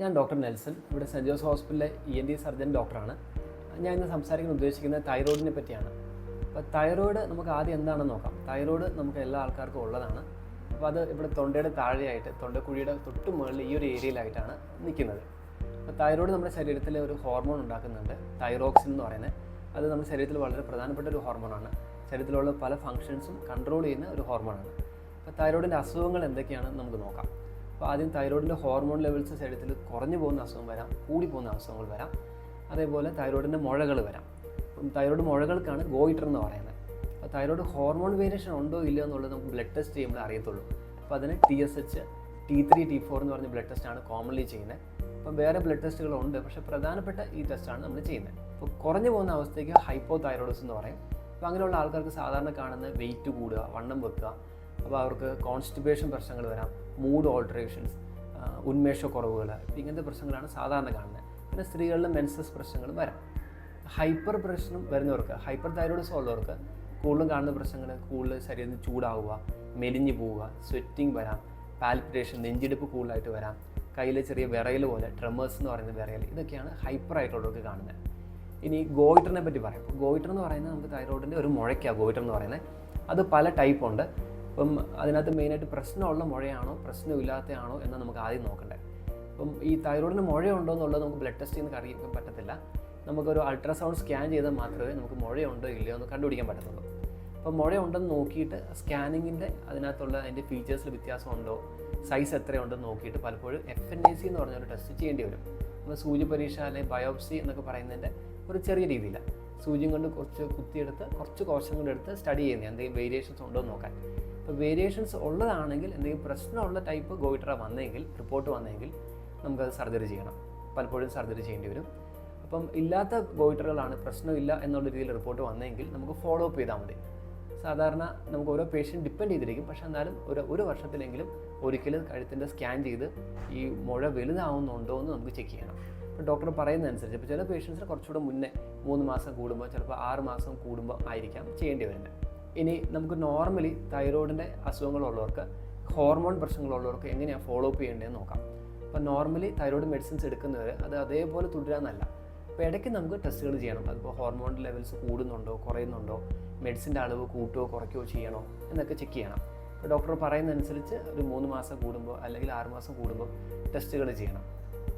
ഞാൻ doctor Nelson. ഇവിടെ saint Jose ഹോസ്പിറ്റലിലെ ഇ എൻ ഡി സർജൻ ഡോക്ടറാണ്. ഞാൻ ഇന്ന് സംസാരിക്കാൻ ഉദ്ദേശിക്കുന്നത് തൈറോയിഡിനെ പറ്റിയാണ്. അപ്പോൾ തൈറോയിഡ് നമുക്ക് ആദ്യം എന്താണെന്ന് നോക്കാം. തൈറോയിഡ് നമുക്ക് എല്ലാ ആൾക്കാർക്കും ഉള്ളതാണ്. അപ്പോൾ അത് ഇവിടെ തൊണ്ടയുടെ താഴെയായിട്ട് തൊണ്ടക്കുഴിയുടെ തൊട്ട് മുകളിൽ ഈ ഒരു ഏരിയയിലായിട്ടാണ് നിൽക്കുന്നത്. അപ്പോൾ തൈറോയിഡ് നമ്മുടെ ശരീരത്തിൽ ഒരു ഹോർമോൺ ഉണ്ടാക്കുന്നുണ്ട് തൈറോക്സിൻ എന്ന് പറയുന്നത്. അത് നമ്മുടെ ശരീരത്തിൽ വളരെ പ്രധാനപ്പെട്ട ഒരു ഹോർമോണാണ്. ശരീരത്തിലുള്ള പല ഫങ്ഷൻസും കൺട്രോൾ ചെയ്യുന്ന ഒരു ഹോർമോണാണ്. അപ്പോൾ തൈറോയിഡിന്റെ അസുഖങ്ങൾ എന്തൊക്കെയാണെന്ന് നമുക്ക് നോക്കാം. അപ്പോൾ ആദ്യം തൈറോയിഡിന്റെ ഹോർമോൺ ലെവൽസ് ശരീരത്തിൽ കുറഞ്ഞു പോകുന്ന അസുഖം വരാം കൂടി പോകുന്ന അസുഖങ്ങൾ വരാം. അതേപോലെ തൈറോയിഡിന്റെ മുഴകൾ വരാം. തൈറോയിഡ് മുഴകൾക്കാണ് ഗോയിറ്റർ എന്ന് പറയുന്നത്. അപ്പോൾ തൈറോയിഡ് ഹോർമോൺ വേരിയേഷൻ ഉണ്ടോ ഇല്ലയോ എന്നുള്ളത് നമുക്ക് ബ്ലഡ് ടെസ്റ്റ് ചെയ്യുമ്പോൾ അറിയത്തുള്ളൂ. അപ്പോൾ അതിന് T S H T three T four എന്ന് പറഞ്ഞ ബ്ലഡ് ടെസ്റ്റാണ് കോമൺലി ചെയ്യുന്നത്. അപ്പം വേറെ ബ്ലഡ് ടെസ്റ്റുകളുണ്ട് പക്ഷേ പ്രധാനപ്പെട്ട ഈ ടെസ്റ്റാണ് നമ്മൾ ചെയ്യുന്നത്. അപ്പോൾ കുറഞ്ഞു പോകുന്ന അവസ്ഥയ്ക്ക് ഹൈപ്പോ തൈറോയിഡ്സ് എന്ന് പറയും. അപ്പോൾ അങ്ങനെയുള്ള ആൾക്കാർക്ക് സാധാരണ കാണുന്ന വെയിറ്റ് കൂടുക വണ്ണം വെക്കുക അപ്പോൾ അവർക്ക് കോൺസ്റ്റിബേഷൻ പ്രശ്നങ്ങൾ വരാം മൂഡ് ഓൾട്ടറേഷൻസ് ഉന്മേഷക്കുറവുകൾ ഇങ്ങനത്തെ പ്രശ്നങ്ങളാണ് സാധാരണ കാണുന്നത്. പിന്നെ സ്ത്രീകളിലെ മെൻസസ് പ്രശ്നങ്ങൾ വരാം. ഹൈപ്പർ പ്രശ്നം വരുന്നവർക്ക് ഹൈപ്പർ തൈറോയിഡ്സ് ഉള്ളവർക്ക് കൂടുതലും കാണുന്ന പ്രശ്നങ്ങൾ കൂടുതൽ ശരീരത്തിൽ ചൂടാവുക മെലിഞ്ഞു പോവുക സ്വെറ്റിംഗ് വരാം പാൽപിറ്റേഷൻ നെഞ്ചിടിപ്പ് കൂടുതലായിട്ട് വരാം കയ്യിൽ ചെറിയ വിറയൽ പോലെ ട്രെമേഴ്സ് എന്ന് പറയുന്ന വിറയൽ ഇതൊക്കെയാണ് ഹൈപ്പർ ആയിട്ടുള്ളവർക്ക് കാണുന്നത്. ഇനി ഗോയിറ്ററിനെ പറ്റി പറയാം. ഗോയിറ്റർ എന്ന് പറയുന്നത് നമുക്ക് തൈറോയിഡിന്റെ ഒരു മുഴയ്ക്കാണ് ഗോയിറ്റർ എന്ന് പറയുന്നത്. അത് പല ടൈപ്പ് ഉണ്ട്. അപ്പം അതിനകത്ത് മെയിനായിട്ട് പ്രശ്നമുള്ള മുഴയാണോ പ്രശ്നമില്ലാത്തയാണോ എന്ന് നമുക്ക് ആദ്യം നോക്കണ്ടേ. അപ്പം ഈ തൈറോയിഡിന് മുഴയുണ്ടോ എന്നുള്ളത് നമുക്ക് ബ്ലഡ് ടെസ്റ്റ് ചെയ്യുന്ന അറിയിക്കാൻ പറ്റത്തില്ല. നമുക്കൊരു അൾട്രാസൗണ്ട് സ്കാൻ ചെയ്താൽ മാത്രമേ നമുക്ക് മുഴയുണ്ടോ ഇല്ലയോ എന്ന് കണ്ടുപിടിക്കാൻ പറ്റത്തുള്ളൂ. അപ്പോൾ മുഴയുണ്ടെന്ന് നോക്കിയിട്ട് സ്കാനിങ്ങിന്റെ അതിനകത്തുള്ള അതിന്റെ ഫീച്ചേഴ്സിൽ വ്യത്യാസമുണ്ടോ സൈസ് എത്രയുണ്ടെന്ന് നോക്കിയിട്ട് പലപ്പോഴും എഫ് എൻ എ സി എന്ന് പറഞ്ഞൊരു ടെസ്റ്റ് ചെയ്യേണ്ടി വരും. നമ്മൾ സൂചി പരീക്ഷ അല്ലെങ്കിൽ ബയോപ്സി എന്നൊക്കെ പറയുന്നതിന്റെ ഒരു ചെറിയ രീതിയിലാണ് സൂചിയും കൊണ്ട് കുറച്ച് കുത്തിയെടുത്ത് കുറച്ച് കോശം എടുത്ത് സ്റ്റഡി ചെയ്യുന്നത് എന്തെങ്കിലും വേരിയേഷൻസ് ഉണ്ടോ എന്ന് നോക്കാൻ. വേരിയേഷൻസ് ഉള്ളതാണെങ്കിൽ എന്തെങ്കിലും പ്രശ്നമുള്ള ടൈപ്പ് ഗോയിട്ര വന്നെങ്കിൽ റിപ്പോർട്ട് വന്നെങ്കിൽ നമുക്കത് സർജറി ചെയ്യണം. പലപ്പോഴും സർജറി ചെയ്യേണ്ടി വരും. അപ്പം ഇല്ലാത്ത ഗോയിറ്ററുകളാണ് പ്രശ്നമില്ല എന്നുള്ള രീതിയിൽ റിപ്പോർട്ട് വന്നെങ്കിൽ നമുക്ക് ഫോളോ അപ്പ് ചെയ്താൽ മതി. സാധാരണ നമുക്ക് ഓരോ പേഷ്യന്റ് ഡിപ്പെൻഡ് ചെയ്തിരിക്കും. പക്ഷെ എന്നാലും ഒരു ഒരു വർഷത്തിലെങ്കിലും ഒരിക്കലും കഴുത്തിന്റെ സ്കാൻ ചെയ്ത് ഈ മുഴ വലുതാവുന്നുണ്ടോ എന്ന് നമുക്ക് ചെക്ക് ചെയ്യണം. അപ്പോൾ ഡോക്ടർ പറയുന്നതനുസരിച്ച് ഇപ്പോൾ ചില പേഷ്യൻസിന് കുറച്ചുകൂടെ മുന്നേ മൂന്ന് മാസം കൂടുമ്പോൾ ചിലപ്പോൾ ആറ് മാസം കൂടുമ്പോൾ ആയിരിക്കാം ചെയ്യേണ്ടി വരുന്നത്. ഇനി നമുക്ക് നോർമലി തൈറോയിഡിന്റെ അസുഖങ്ങളുള്ളവർക്ക് ഹോർമോൺ പ്രശ്നങ്ങളുള്ളവർക്ക് എങ്ങനെയാണ് ഫോളോ അപ്പ് ചെയ്യേണ്ടതെന്ന് നോക്കാം. അപ്പോൾ നോർമലി തൈറോയിഡ് മെഡിസിൻസ് എടുക്കുന്നവർ അത് അതേപോലെ തുടരാമെന്നല്ല അപ്പോൾ ഇടയ്ക്ക് നമുക്ക് ടെസ്റ്റുകൾ ചെയ്യണം അതിപ്പോൾ ഹോർമോൺ ലെവൽസ് കൂടുന്നുണ്ടോ കുറയുന്നുണ്ടോ മെഡിസിന്റെ അളവ് കൂട്ടുകയോ കുറയ്ക്കുകയോ ചെയ്യണോ എന്നൊക്കെ ചെക്ക് ചെയ്യണം. അപ്പോൾ ഡോക്ടർ പറയുന്നതനുസരിച്ച് ഒരു മൂന്ന് മാസം കൂടുമ്പോൾ അല്ലെങ്കിൽ ആറ് മാസം കൂടുമ്പോൾ ടെസ്റ്റുകൾ ചെയ്യണം.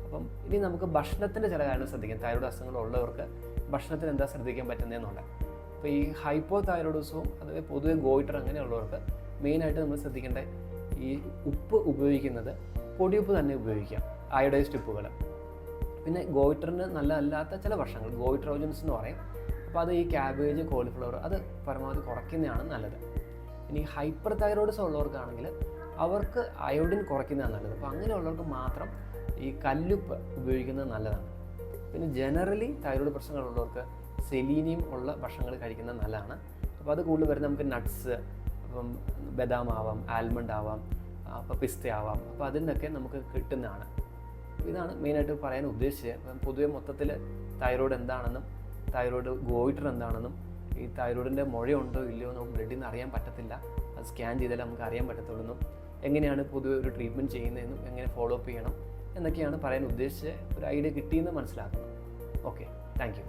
അപ്പം ഇനി നമുക്ക് ഭക്ഷണത്തിന്റെ ചില കാര്യങ്ങൾ ശ്രദ്ധിക്കാം. തൈറോയിഡ് അസുഖങ്ങളുള്ളവർക്ക് ഭക്ഷണത്തിന് എന്താ ശ്രദ്ധിക്കാൻ പറ്റുന്നതെന്നുള്ളത്. അപ്പോൾ ഈ ഹൈപ്പോ തൈറോയിഡിസവും അതുപോലെ പൊതുവെ ഗോയിറ്റർ അങ്ങനെയുള്ളവർക്ക് മെയിനായിട്ട് നമ്മൾ ശ്രദ്ധിക്കേണ്ട ഈ ഉപ്പ് ഉപയോഗിക്കുന്നത് പൊടിയുപ്പ് തന്നെ ഉപയോഗിക്കാം അയോഡൈസ്ഡ് ഉപ്പുകൾ പിന്നെ ഗോയിറ്ററിന് നല്ലതല്ലാത്ത ചില വർഷങ്ങൾ ഗോയിട്രോജൻസ് എന്ന് പറയും. അപ്പോൾ അത് ഈ ക്യാബേജ് കോളിഫ്ലവർ അത് പരമാവധി കുറയ്ക്കുന്നതാണ് നല്ലത്. ഇനി ഹൈപ്പർ തൈറോയിഡ്സ് ഉള്ളവർക്കാണെങ്കിൽ അവർക്ക് അയോഡിൻ കുറയ്ക്കുന്നതാണ് നല്ലത്. അപ്പോൾ അങ്ങനെയുള്ളവർക്ക് മാത്രം ഈ കല്ലുപ്പ് ഉപയോഗിക്കുന്നത് നല്ലതാണ്. പിന്നെ ജനറലി തൈറോയിഡ് പ്രശ്നങ്ങളുള്ളവർക്ക് സെലീനിയം ഉള്ള ഭക്ഷണങ്ങൾ കഴിക്കുന്നത് നല്ലതാണ്. അപ്പോൾ അത് കൂടുതൽ വരുന്നത് നമുക്ക് നട്ട്സ് അപ്പം ബദാം ആവാം ആൽമണ്ട് ആവാം അപ്പോൾ പിസ്ത ആവാം. അപ്പോൾ അതിൽ നിന്നൊക്കെ നമുക്ക് കിട്ടുന്നതാണ്. ഇതാണ് മെയിനായിട്ട് പറയാൻ ഉദ്ദേശിച്ചത്. പൊതുവെ മൊത്തത്തിൽ തൈറോയ്ഡ് എന്താണെന്നും തൈറോയ്ഡ് ഗോയിറ്റർ എന്താണെന്നും ഈ തൈറോയിഡിന്റെ മുഴയുണ്ടോ ഇല്ലയോ നമുക്ക് ബ്ലഡിൽ നിന്ന് അറിയാൻ പറ്റത്തില്ല. അത് സ്കാൻ ചെയ്താലേ നമുക്ക് അറിയാൻ പറ്റത്തുള്ളൂ. എങ്ങനെയാണ് പൊതുവെ ഒരു ട്രീറ്റ്മെന്റ് ചെയ്യുന്നതെന്നും എങ്ങനെ ഫോളോ അപ്പ് ചെയ്യണം എന്നൊക്കെയാണ് പറയാൻ ഉദ്ദേശിച്ച് ഒരു ഐഡിയ കിട്ടിയെന്ന് മനസ്സിലാക്കുന്നത് ഓക്കെ താങ്ക്